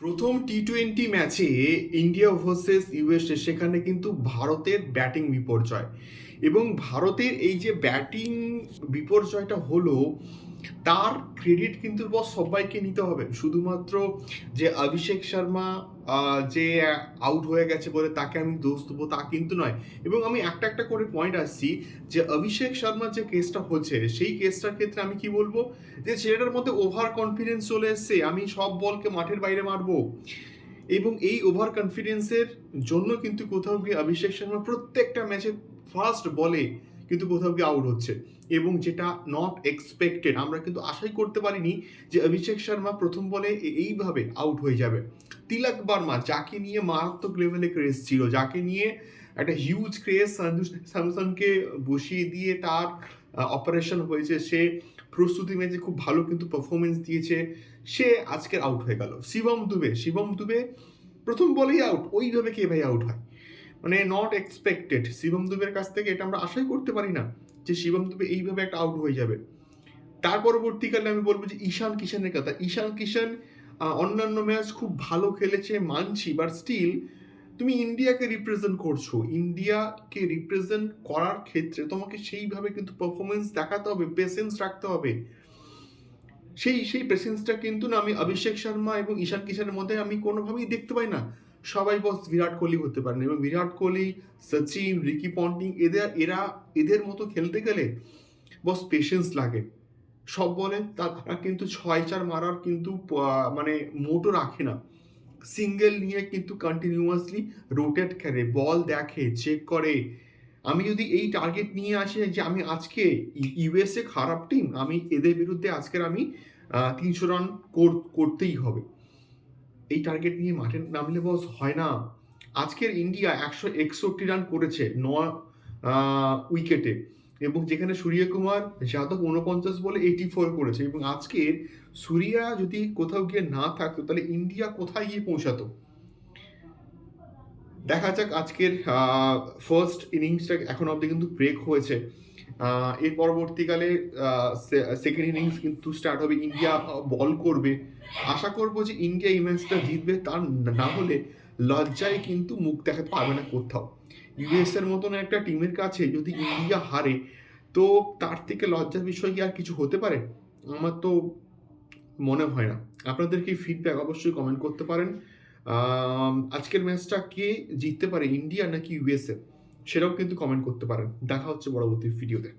প্রথম T twenty ম্যাচে India versus USA সেখানে কিন্তু ভারতের ব্যাটিং বিপর্যয়। এবং ভারতের এই যে ব্যাটিং বিপর্যয়টা হলো তার ক্রেডিট কিন্তু বস সবাইকে নিতে হবে। শুধুমাত্র যে অভিষেক শর্মা যে আউট হয়ে গেছে বলে তাকে আমি দোষ দেবো তা কিন্তু নয়। এবং আমি একটা একটা করে পয়েন্ট আসছি যে অভিষেক শর্মার যে কেসটা হচ্ছে সেই কেসটার ক্ষেত্রে আমি কি বলব? যে ছেলেটার মধ্যে ওভার কনফিডেন্স চলে এসছে, আমি সব বলকে মাঠের বাইরে মারবো। এবং এই ওভার কনফিডেন্সের জন্য কিন্তু কোথাও গিয়ে অভিষেক শর্মা প্রত্যেকটা ম্যাচে ফার্স্ট বলে কিন্তু কোথাও গিয়ে আউট হচ্ছে। এবং যেটা নট এক্সপেক্টেড আমরা কিন্তু আশাই করতে পারিনি যে অভিষেক শর্মা প্রথম বলে এইভাবে আউট হয়ে যাবে। তিলক বার্মা, যাকে নিয়ে মারাত্মক লেভেলে ক্রেজ ছিল, যাকে নিয়ে একটা হিউজ ক্রেজ স্যামসনকে বসিয়ে দিয়ে তার অপারেশন হয়েছে, সে প্রস্তুতি ম্যাচে খুব ভালো কিন্তু পারফরমেন্স দিয়েছে, সে আজকের আউট হয়ে গেল। শিবম দুবে শিবম দুবে প্রথম বলেই আউট ওইভাবে কে ভাই আউট হয়? মানে নট এক্সপেক্টেড শিবম দুবের কাছ থেকে এটা আমরা আশাই করতে পারি না যে শিবম দুবে এইভাবে একটা আউট হয়ে যাবে। তার পরবর্তীকালে আমি বলব যে ঈশান কিষানের কথা। ঈশান কিষান অন্যান্য ম্যাচ খুব ভালো খেলেছে, মানছি বাট স্টিল তুমি ইন্ডিয়াকে রিপ্রেজেন্ট করছ। ইন্ডিয়াকে রিপ্রেজেন্ট করার ক্ষেত্রে তোমাকে সেইভাবে কিন্তু পারফরমেন্স দেখাতে হবে পেশেন্স রাখতে হবে। সেই সেই পেশেন্সটা কিন্তু না আমি অভিষেক শর্মা এবং ঈশান কিষানের মধ্যে আমি কোনোভাবেই দেখতে পাই না। সবাই বস বিরাট কোহলি হতে পারেন এবং বিরাট কোহলি, সচিন, রিকি পন্টিং, এদের, এরা এদের মতো খেলতে গেলে বস পেশেন্স লাগে। সব বলে তারা কিন্তু ছয় চার মারার কিন্তু মানে মোটো রাখে না। সিঙ্গেল নিয়ে কিন্তু কন্টিনিউয়াসলি রোটেট করে বল দেখে চেক করে। আমি যদি এই টার্গেট নিয়ে আসি যে আমি আজকে ইউএসএ খারাপ টিম আমি এদের বিরুদ্ধে আজকের আমি তিনশো রান করতেই হবে। এই টার্গেট নিয়ে মাঠে নামলে বস হয় না। আজকের ইন্ডিয়া একশো একষট্টি রান করেছে ন উইকেটে এবং যেখানে সূর্যকুমার যাদব উনপঞ্চাশ বলে এইটি ফোর করেছে। এবং আজকের সূর্যা যদি কোথাও গিয়ে না থাকতো, তাহলে ইন্ডিয়া কোথায় গিয়ে পৌঁছাতো? দেখা যাক আজকের ফার্স্ট ইনিংসটা এখন অবধি কিন্তু ব্রেক হয়েছে। এর পরবর্তীকালে সেকেন্ড ইনিংস কিন্তু স্টার্ট হবে, ইন্ডিয়া বল করবে। আশা করব যে ইন্ডিয়া এই ম্যাচটা জিতবে, তার না হলে লজ্জায় কিন্তু মুখ দেখাতে পারবে না কোথাও। ইউএস এর মতন একটা টিমের কাছে যদি ইন্ডিয়া হারে, তো তার থেকে লজ্জার বিষয় কি আর কিছু হতে পারে? আমার তো মনে হয় না। আপনাদের কি ফিডব্যাক অবশ্যই কমেন্ট করতে পারেন। আজকের ম্যাচটা কে জিততে পারে, ইন্ডিয়া নাকি ইউএসএ সেটাও কিন্তু কমেন্ট করতে পারেন। দেখা হচ্ছে পরবর্তী ভিডিওতে